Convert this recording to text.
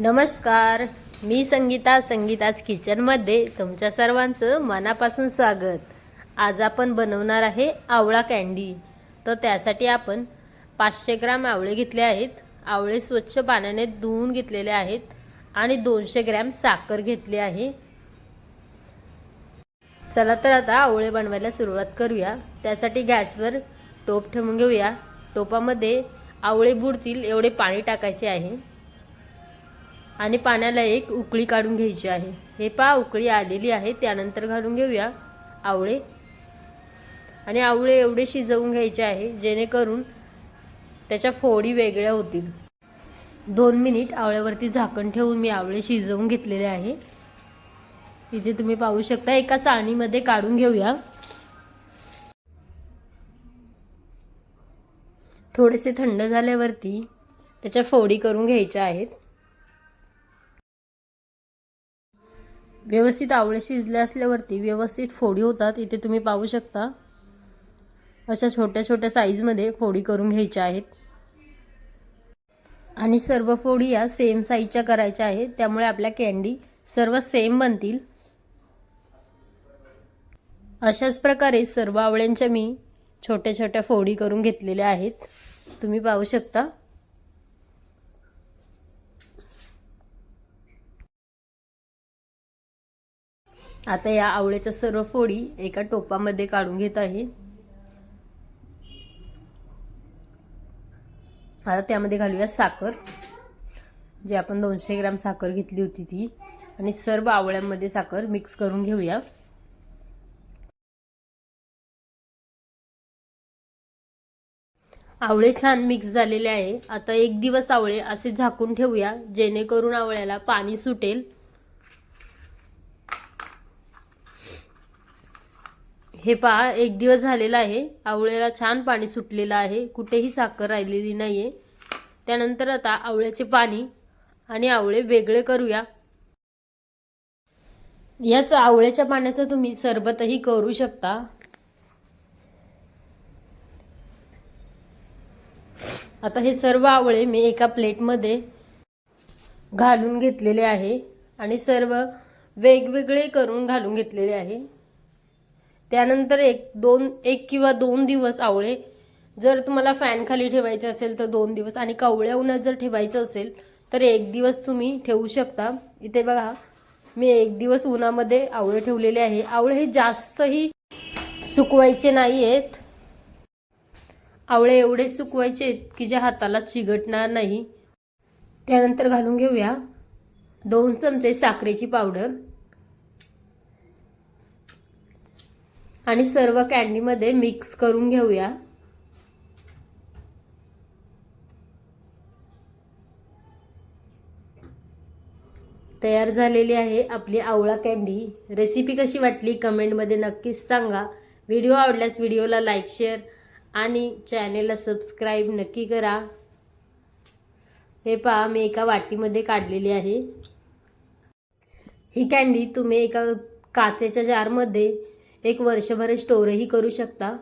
नमस्कार मी संगीता संगीताच किचनमध्ये तुमच्या सर्वांचं मनापासून स्वागत. आज आपण बनवणार आहे आवळा कँडी तर त्यासाठी आपण पाचशे ग्राम आवळे घेतले आहेत. आवळे स्वच्छ पाण्याने धुवून घेतलेले आहेत आणि दोनशे ग्रॅम साखर घेतली आहे. चला तर आता आवळे बनवायला सुरुवात करूया. त्यासाठी गॅसवर टोप ठेवून घेऊया. टोपामध्ये आवळे बुडतील एवढे पाणी टाकायचे आहे. आणि पाण्याला एक उकळी काढून घ्यायची आहे. हे पहा उकळी आलेली आहे. त्यानंतर घालून घेऊया आवळे. आणि आवळे एवढे शिजवून घ्यायचे आहे जेणेकरून त्याच्या फोडी वेगळ्या होतील. दोन मिनिट आवळ्यावरती झाकण ठेवून मी आवळे शिजवून घेतलेले आहे. इथे तुम्ही पाहू शकता एका चाळणीमध्ये काढून घेऊया. थोडेसे थंड झाल्यावरती त्याच्या फोडी करून घ्यायच्या आहेत. व्यवस्थित आवळे शिजले असल्यावरती व्यवस्थित फोडी होतात. इथे तुम्ही पाहू शकता. अशा छोट्या छोट्या साईजमध्ये फोडी करून घ्यायच्या आहेत. आणि सर्व फोडी या सेम साईजच्या करायच्या आहेत. त्यामुळे आपल्या कॅन्डी सर्व सेम बनतील. अशाच प्रकारे सर्व आवळ्यांच्या मी छोट्या छोट्या फोडी करून घेतलेल्या आहेत. तुम्ही पाहू शकता. आता या आवळ्याच्या सर्व फोडी एका टोपामध्ये काढून घेत आहे. आता त्यामध्ये घालूया साखर. जे आपण दोनशे ग्राम साखर घेतली होती ती. आणि सर्व आवळ्यांमध्ये साखर मिक्स करून घेऊया. आवळे छान मिक्स झालेले आहे. आता एक दिवस आवळे असे झाकून ठेवूया जेणेकरून आवळ्याला पाणी सुटेल. हे पहा एक दिवस झालेला आहे. आवळ्याला छान पाणी सुटलेलं आहे. कुठेही साखर राहिलेली नाही आहे त्यानंतर आता आवळ्याचे पाणी आणि आवळे वेगळे करूया. याच आवळ्याच्या पाण्याचं तुम्ही सरबतही करू शकता. आता हे सर्व आवळे मी एका प्लेटमध्ये घालून घेतलेले आहे आणि सर्व वेगवेगळे करून घालून घेतलेले आहे. त्यानंतर एक दोन एक किंवा दोन दिवस आवळे. जर तुम्हाला फॅन खाली ठेवायचे असेल तर दोन दिवस आणि कवळ्या उन्हात जर ठेवायचं असेल तर एक दिवस तुम्ही ठेवू शकता. इथे बघा मी एक दिवस उन्हामध्ये आवळे ठेवलेले आहे. आवळे हे जास्तही सुकवायचे नाही आहेत आवळे एवढे सुकवायचे आहेत की ज्या हाताला चिघटणार नाही. त्यानंतर घालून घेऊया दोन चमचे साखरेची पावडर. आणि सर्व कॅन्डीमध्ये मिक्स करून घेऊया. तयार झालेली आहे आपली आवळा कॅन्डी रेसिपी कशी वाटली कमेंटमध्ये नक्कीच सांगा. व्हिडिओ आवडल्यास व्हिडिओला लाईक शेअर आणि चॅनेलला सबस्क्राईब नक्की करा. हे पहा मी एका वाटीमध्ये काढलेली आहे. ही कॅन्डी तुम्ही एका काचेच्या जारमध्ये एक वर्षभर स्टोअरही करू शकता.